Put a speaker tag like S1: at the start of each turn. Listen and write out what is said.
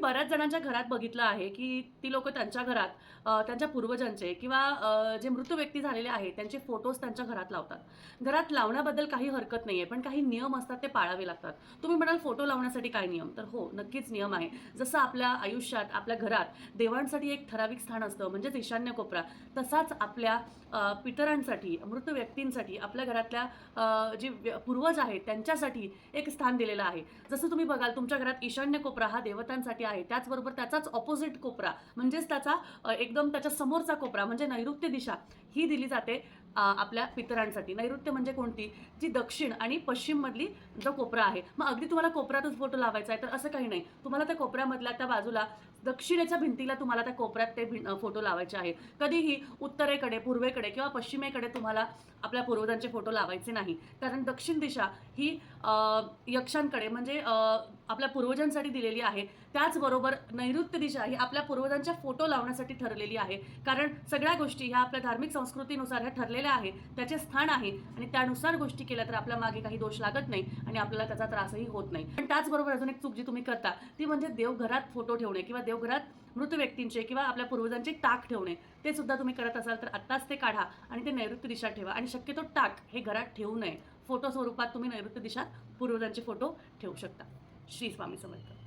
S1: बऱ्याच जणांच्या घरात बघितलं आहे की ती लोक त्यांच्या घरात त्यांच्या पूर्वजांचे किंवा जे मृत व्यक्ती झालेले आहेत त्यांचे फोटोज त्यांच्या घरात लावतात. घरात लावण्याबद्दल काही हरकत नाही आहे पण काही नियम असतात ते पाळावे लागतात. तुम्ही म्हणाल फोटो लावण्यासाठी काय नियम? तर हो नक्कीच नियम आहे. जसं आपल्या आयुष्यात आपल्या घरात देवांसाठी एक ठराविक स्थान असतं म्हणजेच ईशान्य कोपरा तसाच आपल्या पितरांसाठी मृत व्यक्तींसाठी आपल्या घरातल्या जे जी व्य- पूर्वज आहेत त्यांच्यासाठी एक स्थान दिलेलं आहे. जसं तुम्ही बघाल तुमच्या घरात ईशान्य कोपरा हा देवतांसाठी आहे. त्याचबरोबर त्याचाच ऑपोजिट कोपरा. म्हणजेच त्याचा एकदम त्याच्या समोरचा कोपरा म्हणजे नैऋत्य दिशा ही दिली जाते आपल्या पितरांसाठी. नैऋत्य म्हणजे कोणती? जी दक्षिण आणि पश्चिममधली जो कोपरा आहे. मग अगदी तुम्हाला कोपऱ्यातच फोटो लावायचा आहे तर असं काही नाही. तुम्हाला त्या कोपऱ्यामधल्या त्या बाजूला दक्षिणेच्या भिंतीला तुम्हाला त्या कोपऱ्यात ते भिं- फोटो लावायचे आहे कधीही उत्तरेकडे पूर्वेकडे किंवा पश्चिमेकडे तुम्हाला आपल्या पूर्वजांचे फोटो लावायचे नाही. कारण दक्षिण दिशा ही यक्षांकडे म्हणजे आपल्या पूर्वजांसाठी दिलेली आहे. त्याचबरोबर नैऋत्य दिशा ही आपल्या पूर्वजांच्या फोटो लावण्यासाठी ठरलेली आहे. कारण सगळ्या गोष्टी ह्या आपल्या धार्मिक संस्कृतीनुसार ह्या ठरलेल्या आहे त्याचे स्थान आहे. आणि त्यानुसार गोष्टी केल्या तर आपल्या मागे काही दोष लागत नाही आणि आपल्याला त्याचा त्रासही होत नाही. पण त्याचबरोबर अजून एक चूक जी तुम्ही करता ती म्हणजे देवघरात फोटो ठेवणे किंवा देवघरात मृत व्यक्तींचे किंवा आपल्या पूर्वजांचे टाक ठेवणे. ते सुद्धा तुम्ही करत असाल तर आत्ताच ते काढा आणि ते नैऋत्य दिशा ठेवा. आणि शक्यतो टाक हे घरात ठेवू नये. फोटो स्वरूपात तुम्ही नैऋत्य दिशात पूर्वजांचे फोटो ठेवू शकता. श्री स्वामी समर्थ.